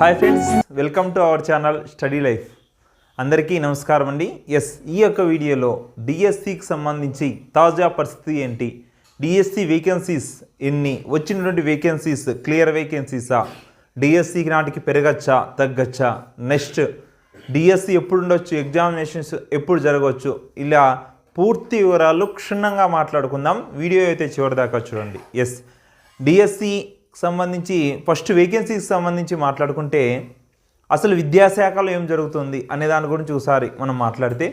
Hi friends welcome to our channel study life. అందరికీ నమస్కారం అండి. ఎస్ ఈ యొక్క వీడియోలో డిఎస్సికి సంబంధించి తాజా పరిస్థితి ఏంటి? డిఎస్సి వేకెన్సీస్ ఎన్ని? వచ్చినటువంటి వేకెన్సీస్ క్లియర్ వేకెన్సీసా డిఎస్సికి నాటికి పెరగచ్చా? తగ్గచ్చా? నెక్స్ట్ డిఎస్సి ఎప్పుడు ఉండొచ్చు? ఎగ్జామినేషన్స్ ఎప్పుడు జరగవచ్చు? ఇలా పూర్తి వివరాలు క్షుణ్ణంగా మాట్లాడుకుందాం. వీడియో అయితే చివరి దాకా చూడండి ఎస్ డిఎస్సి సంబంధించి ఫస్ట్ వేకెన్సీకి సంబంధించి మాట్లాడుకుంటే అసలు విద్యాశాఖలో ఏం జరుగుతుంది అనే దాని గురించి ఒకసారి మనం మాట్లాడితే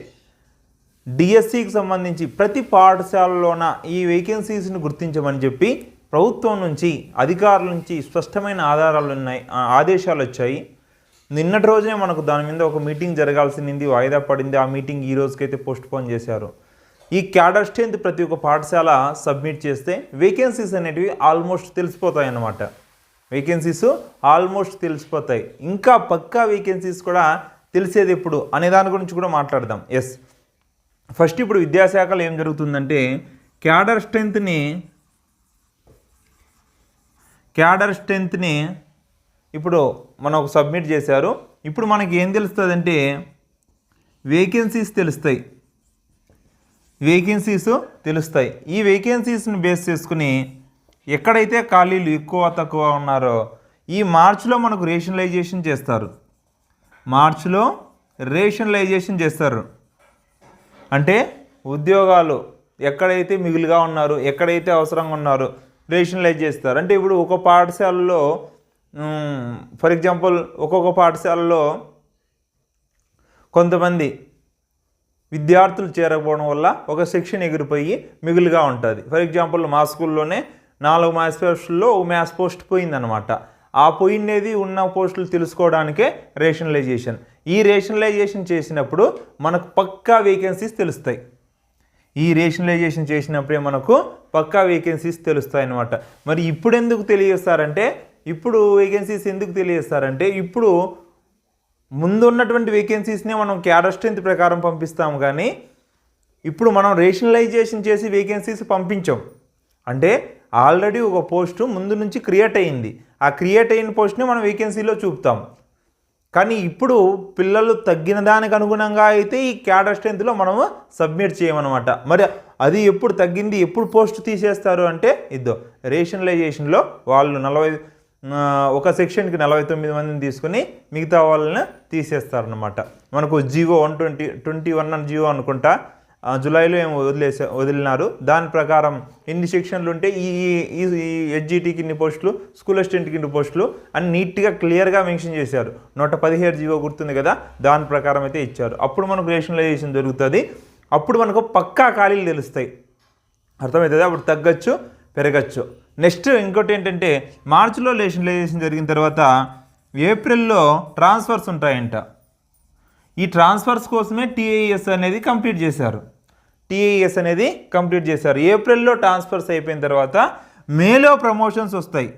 డిఎస్సికి సంబంధించి ప్రతి పాఠశాలలోన ఈ వేకెన్సీస్ని గుర్తించమని చెప్పి ప్రభుత్వం నుంచి అధికారుల నుంచి స్పష్టమైన ఆధారాలు ఉన్నాయి ఆ, ఆదేశాలు వచ్చాయి. నిన్నటి రోజునే మనకు దాని మీద ఒక మీటింగ్ జరగాల్సింది వాయిదా పడింది. ఆ మీటింగ్ ఈ రోజుకైతే పోస్ట్ పోన్ చేశారు. ఈ క్యాడర్ స్ట్రెంత్ ప్రతి ఒక్క పాఠశాల సబ్మిట్ చేస్తే వేకెన్సీస్ అనేటివి ఆల్మోస్ట్ తెలిసిపోతాయి అన్నమాట. వేకెన్సీస్ ఆల్మోస్ట్ తెలిసిపోతాయి. ఇంకా పక్కా వేకెన్సీస్ కూడా తెలిసేది ఎప్పుడు అనే దాని గురించి కూడా మాట్లాడదాం. ఎస్ ఫస్ట్ ఇప్పుడు విద్యాశాఖలో ఏం జరుగుతుందంటే క్యాడర్ స్ట్రెంత్ని క్యాడర్ స్ట్రెంత్ని ఇప్పుడు మనం ఒక సబ్మిట్ చేశారు. ఇప్పుడు మనకి ఏం తెలుస్తుందంటే వేకెన్సీస్ తెలుస్తాయి. వేకెన్సీస్ తెలుస్తాయి. ఈ వేకెన్సీస్ని బేస్ చేసుకుని ఎక్కడైతే ఖాళీలు ఎక్కువ తక్కువ ఉన్నారో ఈ మార్చిలో మనకు రేషనలైజేషన్ చేస్తారు. మార్చిలో రేషనలైజేషన్ చేస్తారు. అంటే ఉద్యోగాలు ఎక్కడైతే మిగులుగా ఉన్నారు ఎక్కడైతే అవసరంగా ఉన్నారు రేషనలైజ్ చేస్తారు. అంటే ఇప్పుడు ఒక పాఠశాలలో ఫర్ ఎగ్జాంపుల్ ఒక్కొక్క పాఠశాలలో కొంతమంది విద్యార్థులు చేరకపోవడం వల్ల ఒక సెక్షన్ ఎగిరిపోయి మిగులుగా ఉంటుంది. ఫర్ ఎగ్జాంపుల్ మా స్కూల్లోనే నాలుగు మ్యాథ్స్ పోస్టుల్లో ఒక మ్యాథ్స్ పోస్ట్ పోయిందనమాట ఆ పోయినది ఉన్న పోస్టులు తెలుసుకోవడానికే రేషనలైజేషన్ ఈ రేషనలైజేషన్ చేసినప్పుడు మనకు పక్కా వేకెన్సీస్ తెలుస్తాయి. ఈ రేషనలైజేషన్ చేసినప్పుడే మనకు పక్కా వేకెన్సీస్ తెలుస్తాయి అన్నమాట మరి ఇప్పుడు ఎందుకు తెలియజేస్తారంటే ఇప్పుడు వేకెన్సీస్ ఎందుకు తెలియజేస్తారంటే ఇప్పుడు ముందున్నటువంటి వేకెన్సీస్నే మనం క్యాడర్ స్ట్రెంత్ ప్రకారం పంపిస్తాం కానీ ఇప్పుడు మనం రేషనలైజేషన్ చేసి వేకెన్సీస్ పంపించాం. అంటే ఆల్రెడీ ఒక పోస్టు ముందు నుంచి క్రియేట్ అయ్యింది ఆ క్రియేట్ అయిన పోస్ట్ని మనం వేకెన్సీలో చూపుతాం. కానీ ఇప్పుడు పిల్లలు తగ్గిన దానికి అనుగుణంగా అయితే ఈ క్యాడర్ స్ట్రెంత్లో మనము సబ్మిట్ చేయమన్నమాట. మరి అది ఎప్పుడు తగ్గింది ఎప్పుడు పోస్ట్ తీసేస్తారు అంటే ఇద్దో రేషనలైజేషన్లో వాళ్ళు నలభై ఒక సెక్షన్కి నలభై తొమ్మిది మందిని తీసుకుని మిగతా వాళ్ళని తీసేస్తారనమాట మనకు GO one twenty twenty one అని జియో అనుకుంటా జులైలో జూలైలో ఏమో వదిలేసా వదిలినారు. దాని ప్రకారం ఎన్ని సెక్షన్లు ఉంటే ఈ ఈ హెచ్జిటీకి ఇన్ని పోస్టులు స్కూల్ అసిస్టెంట్కి ఇన్ని పోస్టులు అని నీట్గా క్లియర్గా మెన్షన్ చేశారు. నూట పదిహేడు జీవో గుర్తుంది కదా దాని ప్రకారం అయితే ఇచ్చారు. అప్పుడు మనకు రేషనలైజేషన్ జరుగుతుంది అప్పుడు మనకు పక్కా ఖాళీలు తెలుస్తాయి. అర్థమవుతుంది? అప్పుడు తగ్గచ్చు. పెరగచ్చు. నెక్స్ట్ ఇంకోటి ఏంటంటే మార్చిలో లేషనలైజేషన్ జరిగిన తర్వాత ఏప్రిల్లో ట్రాన్స్ఫర్స్ ఉంటాయంట. ఈ ట్రాన్స్ఫర్స్ కోసమే టీఐఎస్ అనేది కంప్లీట్ చేశారు. టీఐఎస్ అనేది కంప్లీట్ చేశారు. ఏప్రిల్లో ట్రాన్స్ఫర్స్ అయిపోయిన తర్వాత మేలో ప్రమోషన్స్ వస్తాయి.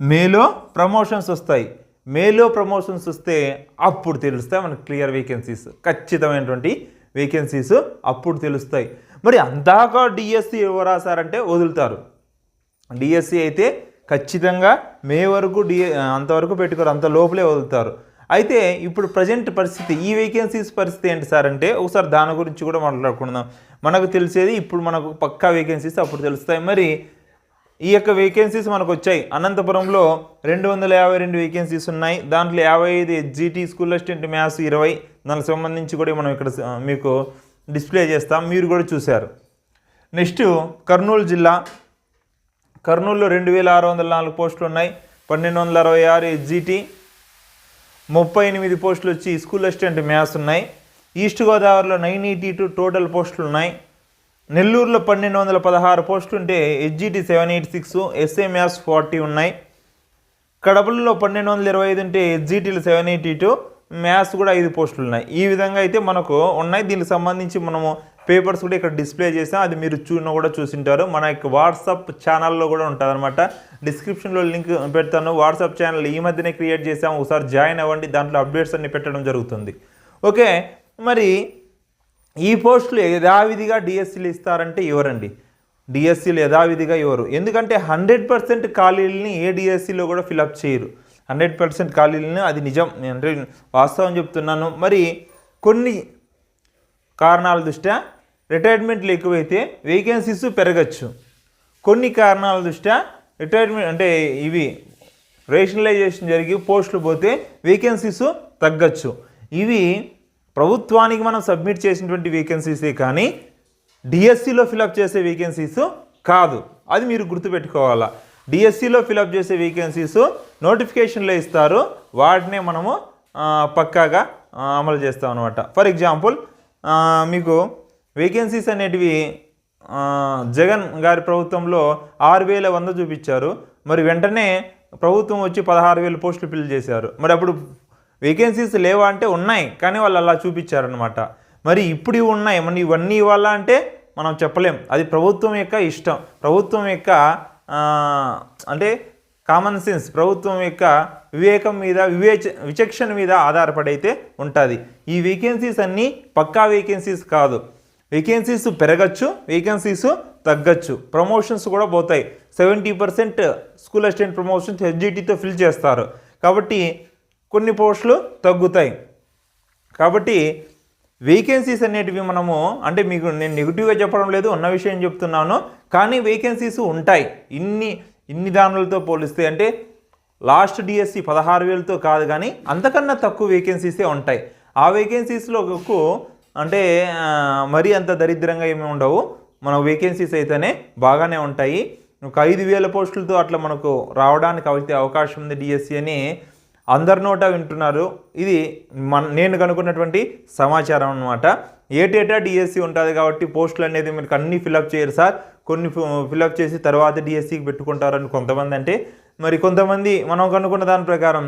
మేలో ప్రమోషన్స్ వస్తాయి. మేలో ప్రమోషన్స్ వస్తే అప్పుడు తెలుస్తాయి మనకు క్లియర్ వేకెన్సీస్ ఖచ్చితమైనటువంటి వేకెన్సీస్ అప్పుడు తెలుస్తాయి. మరి అందాక డిఎస్సి రాశారంటే వదులుతారు. డిఎస్సి అయితే ఖచ్చితంగా మే వరకు డి అంతవరకు పెట్టుకోరు అంత లోపలే వదులుతారు. అయితే ఇప్పుడు ప్రజెంట్ పరిస్థితి ఈ వేకెన్సీస్ పరిస్థితి ఏంటి సార్ అంటే ఒకసారి దాని గురించి కూడా మాట్లాడుకుందాం. మనకు తెలిసేది ఇప్పుడు మనకు పక్కా వేకెన్సీస్ అప్పుడు తెలుస్తాయి. మరి ఈ యొక్క వేకెన్సీస్ మనకు వచ్చాయి. అనంతపురంలో రెండు వందల యాభై రెండు వేకెన్సీస్ ఉన్నాయి. దాంట్లో యాభై ఐదు జీటీ స్కూల్ అసిస్టెంట్ మ్యాథ్స్ ఇరవై. దానికి సంబంధించి కూడా మనం ఇక్కడ మీకు డిస్ప్లే చేస్తాం మీరు కూడా చూశారు. నెక్స్ట్ కర్నూలు జిల్లా. కర్నూలులో రెండు వేల ఆరు వందల నాలుగు పోస్టులు ఉన్నాయి. పన్నెండు వందల అరవై ఆరు ఎస్జిటి. ముప్పై ఎనిమిది పోస్టులు వచ్చి స్కూల్ అసిస్టెంట్ మ్యాథ్స్ ఉన్నాయి. ఈస్ట్ గోదావరిలో నైన్ ఎయిటీ టూ టోటల్ పోస్టులు ఉన్నాయి. నెల్లూరులో పన్నెండు వందల పదహారు పోస్టులు ఉంటే HGT seven eight six SA maths forty ఉన్నాయి. కడపలో పన్నెండు వందల ఇరవై ఐదు ఉంటే హెచ్జిటీలు సెవెన్ ఎయిటీ టూ మ్యాథ్స్ కూడా ఐదు పోస్టులు ఉన్నాయి. ఈ విధంగా అయితే మనకు ఉన్నాయి. దీనికి సంబంధించి మనము పేపర్స్ కూడా ఇక్కడ డిస్ప్లే చేసాం అది మీరు చూన కూడా చూసింటారు. మన యొక్క వాట్సాప్ ఛానల్లో కూడా ఉంటుంది అనమాట డిస్క్రిప్షన్లో లింక్ పెడతాను. వాట్సాప్ ఛానల్ ఈ మధ్యనే క్రియేట్ చేసాము ఒకసారి జాయిన్ అవ్వండి. దాంట్లో అప్డేట్స్ అన్ని పెట్టడం జరుగుతుంది. ఓకే? మరి ఈ పోస్టులు యథావిధిగా డిఎస్సీలు ఇస్తారంటే ఎవరండి? డిఎస్సీలు యథావిధిగా ఎవరు? ఎందుకంటే హండ్రెడ్ పర్సెంట్ ఖాళీలని ఏ డిఎస్సీలో కూడా ఫిలప్ చేయరు. హండ్రెడ్ పర్సెంట్ ఖాళీలను అది నిజం. నేను అంటే వాస్తవం చెప్తున్నాను. మరి కొన్ని కారణాల దృష్ట్యా రిటైర్మెంట్లు ఎక్కువైతే వేకెన్సీస్ పెరగచ్చు. కొన్ని కారణాల దృష్ట్యా రిటైర్మెంట్ అంటే ఇవి రేషనలైజేషన్ జరిగి పోస్టులు పోతే వేకెన్సీస్ తగ్గచ్చు. ఇవి ప్రభుత్వానికి మనం సబ్మిట్ చేసినటువంటి వేకెన్సీసే కానీ డిఎస్సిలో ఫిలప్ చేసే వేకెన్సీస్ కాదు. అది మీరు గుర్తుపెట్టుకోవాలా. డిఎస్సిలో ఫిలప్ చేసే వేకెన్సీస్ నోటిఫికేషన్లో ఇస్తారు. వాటినే మనము పక్కాగా అమలు చేస్తాం అనమాట ఫర్ ఎగ్జాంపుల్ మీకు వేకెన్సీస్ అనేటివి జగన్ గారి ప్రభుత్వంలో ఆరు వేల వంద చూపించారు. మరి వెంటనే ప్రభుత్వం వచ్చి పదహారు వేల పోస్టులు ఫిల్ చేశారు. మరి అప్పుడు వేకెన్సీస్ లేవా అంటే ఉన్నాయి కానీ వాళ్ళు అలా చూపించారనమాట మరి ఇప్పుడు ఉన్నాయి. మన ఇవన్నీ ఇవ్వాలా అంటే మనం చెప్పలేం. అది ప్రభుత్వం యొక్క ఇష్టం. ప్రభుత్వం యొక్క అంటే కామన్ సెన్స్ ప్రభుత్వం యొక్క వివేకం మీద వివేచ విచక్షణ మీద ఆధారపడైతే ఉంటుంది. ఈ వేకెన్సీస్ అన్నీ పక్కా వేకెన్సీస్ కాదు. వేకెన్సీస్ పెరగచ్చు వేకెన్సీస్ తగ్గచ్చు. ప్రమోషన్స్ కూడా పోతాయి. Seventy percent school assistant promotions హెచ్జిటితో fill చేస్తారు. కాబట్టి కొన్ని పోస్టులు తగ్గుతాయి. కాబట్టి వేకెన్సీస్ అనేటివి మనము అంటే మీకు నేను నెగిటివ్గా చెప్పడం లేదు ఉన్న విషయం చెప్తున్నాను. కానీ వేకెన్సీస్ ఉంటాయి. ఇన్ని ఇన్ని దానులతో పోలిస్తే అంటే లాస్ట్ డిఎస్సి పదహారు వేలతో కాదు కానీ అంతకన్నా తక్కువ వేకెన్సీసే ఉంటాయి. ఆ వేకెన్సీస్లో అంటే మరీ అంత దరిద్రంగా ఏమి ఉండవు. మన వేకెన్సీస్ అయితేనే బాగానే ఉంటాయి. ఒక ఐదు వేల పోస్టులతో అట్లా మనకు రావడానికి అయితే అవకాశం ఉంది డిఎస్సి అని అందరి నోట వింటున్నారు. ఇది మన నేను కనుక్కున్నటువంటి సమాచారం అనమాట ఏటేటా డిఎస్సి ఉంటుంది కాబట్టి పోస్టులు అనేది మీరు అన్ని ఫిలప్ చేయరు సార్. కొన్ని ఫిలప్ చేసి తర్వాత డిఎస్సికి పెట్టుకుంటారని కొంతమంది అంటే మరి కొంతమంది మనం కనుక్కున్న దాని ప్రకారం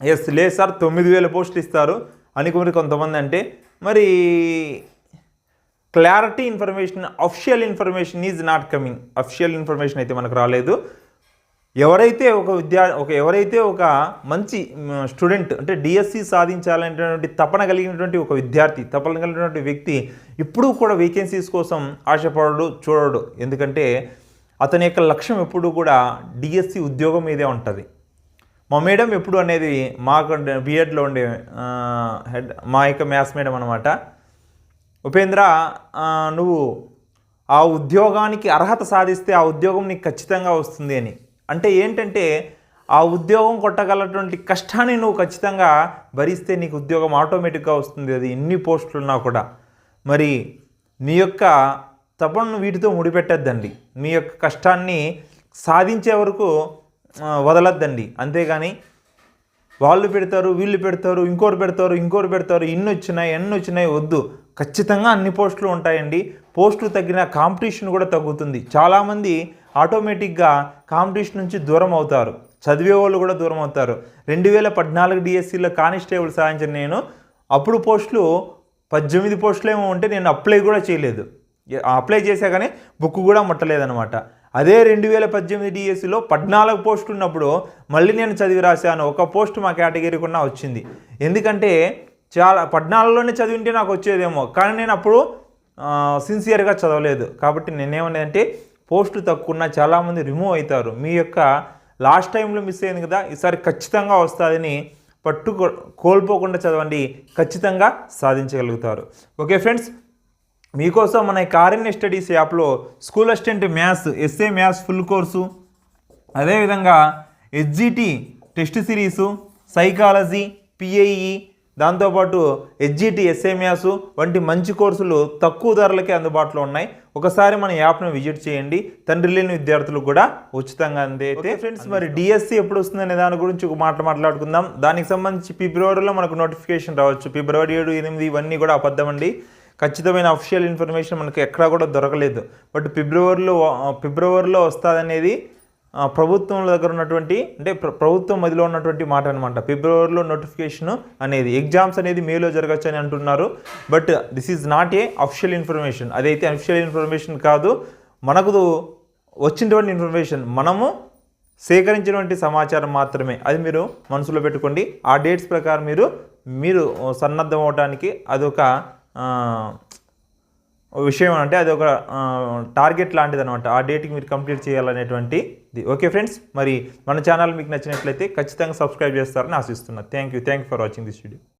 ఎస్ లేదు సార్ తొమ్మిది వేల పోస్టులు ఇస్తారు అని మరి కొంతమంది అంటే మరి clarity information official information is not coming official information అయితే మనకు రాలేదు. ఎవరైతే ఒక విద్యా ఒక ఎవరైతే ఒక మంచి స్టూడెంట్ అంటే డిఎస్సి సాధించాలనేటువంటి తపన కలిగినటువంటి ఒక విద్యార్థి తపన కలిగినటువంటి వ్యక్తి ఎప్పుడూ కూడా వేకెన్సీస్ కోసం ఆశపడడు చూడడు. ఎందుకంటే అతని యొక్క లక్ష్యం ఎప్పుడూ కూడా డిఎస్సి ఉద్యోగం మీదే ఉంటుంది. మా మేడం ఎప్పుడు అనేది మాకు బిఎడ్లో ఉండే హెడ్ మా యొక్క మ్యాథ్స్ మేడం అనమాట ఉపేంద్ర నువ్వు ఆ ఉద్యోగానికి అర్హత సాధిస్తే ఆ ఉద్యోగం నీకు ఖచ్చితంగా వస్తుంది అని. అంటే ఏంటంటే ఆ ఉద్యోగం కొట్టగలటువంటి కష్టాన్ని నువ్వు ఖచ్చితంగా భరిస్తే నీకు ఉద్యోగం ఆటోమేటిక్గా వస్తుంది. అది ఎన్ని పోస్టులు ఉన్నా కూడా. మరి నీ యొక్క తపనను వీటితో ముడిపెట్టద్దండి. మీ యొక్క కష్టాన్ని సాధించే వరకు వదలద్దండి. అంతేగాని వాళ్ళు పెడతారు వీళ్ళు పెడతారు ఇంకోరు పెడతారు ఇంకోరు పెడతారు ఇన్ని వచ్చినాయి ఎన్ని వచ్చినాయి వద్దు. ఖచ్చితంగా అన్ని పోస్టులు ఉంటాయండి. పోస్టులు తగ్గిన కాంపిటీషన్ కూడా తగ్గుతుంది. చాలామంది ఆటోమేటిక్గా కాంపిటీషన్ నుంచి దూరం అవుతారు. చదివే వాళ్ళు కూడా దూరం అవుతారు. రెండు వేల పద్నాలుగు డిఎస్సిలో కానిస్టేబుల్ సాధించిన నేను అప్పుడు పోస్టులు పద్దెనిమిది పోస్టులు ఏమో ఉంటే నేను అప్లై కూడా చేయలేదు. అప్లై చేశా కానీ బుక్ కూడా ముట్టలేదనమాట అదే రెండు వేల పద్దెనిమిది డిఎస్సిలో పద్నాలుగు పోస్టులు ఉన్నప్పుడు మళ్ళీ నేను చదివి రాశాను. ఒక పోస్ట్ మా కేటగిరీ కూడా వచ్చింది. ఎందుకంటే చాలా పద్నాలుగులోనే చదివింటే నాకు వచ్చేదేమో. కానీ నేను అప్పుడు సిన్సియర్గా చదవలేదు. కాబట్టి నేనేమనేదంటే పోస్టులు తక్కువ ఉన్న చాలామంది రిమూవ్ అవుతారు. మీ యొక్క లాస్ట్ టైంలో మిస్ అయింది కదా ఈసారి ఖచ్చితంగా వస్తుందని పట్టు కోల్పోకుండా చదవండి ఖచ్చితంగా సాధించగలుగుతారు. ఓకే ఫ్రెండ్స్ మీకోసం మన కారణ్య స్టడీస్ యాప్లో school assistant maths SA maths full course అదేవిధంగా HGT test series psychology PIE దాంతోపాటు హెచ్జిటి ఎస్ఏ మ్యాథ్స్ వంటి మంచి కోర్సులు తక్కువ ధరలకే అందుబాటులో ఉన్నాయి. ఒకసారి మన యాప్ను విజిట్ చేయండి. తండ్రి లేని విద్యార్థులకు కూడా ఉచితంగా అందే ఫ్రెండ్స్ మరి డిఎస్సి ఎప్పుడు వస్తుందనే దాని గురించి ఒక మాట మాట్లాడుకుందాం. దానికి సంబంధించి ఫిబ్రవరిలో మనకు నోటిఫికేషన్ రావచ్చు. ఫిబ్రవరి ఏడు ఎనిమిది ఇవన్నీ కూడా అబద్ధం అండి. ఖచ్చితమైన అఫిషియల్ ఇన్ఫర్మేషన్ మనకు ఎక్కడా కూడా దొరకలేదు. బట్ ఫిబ్రవరిలో ఫిబ్రవరిలో వస్తుందనేది ఆ, ప్రభుత్వం దగ్గర ఉన్నటువంటి అంటే ప్ర- ప్రభుత్వం మదిలో ఉన్నటువంటి మాట అనమాట ఫిబ్రవరిలో నోటిఫికేషన్ అనేది ఎగ్జామ్స్ అనేది మేలో జరగచ్చు అని అంటున్నారు. But this is not a official information అదైతే అఫిషియల్ ఇన్ఫర్మేషన్ కాదు. మనకు వచ్చినటువంటి ఇన్ఫర్మేషన్ మనము సేకరించినటువంటి సమాచారం మాత్రమే. అది మీరు మనసులో పెట్టుకోండి. ఆ డేట్స్ ప్రకారం మీరు మీరు సన్నద్ధం అవడానికి అదొక విషయం అంటే అది ఒక టార్గెట్ లాంటిది అనమాట ఆ డేట్కి మీరు కంప్లీట్ చేయాలనేటువంటి ఓకే ఫ్రెండ్స్ మరి మన ఛానల్ మీకు నచ్చినట్లయితే ఖచ్చితంగా సబ్స్క్రైబ్ చేస్తారని ఆశిస్తున్నా. Thank you thank you for watching this video.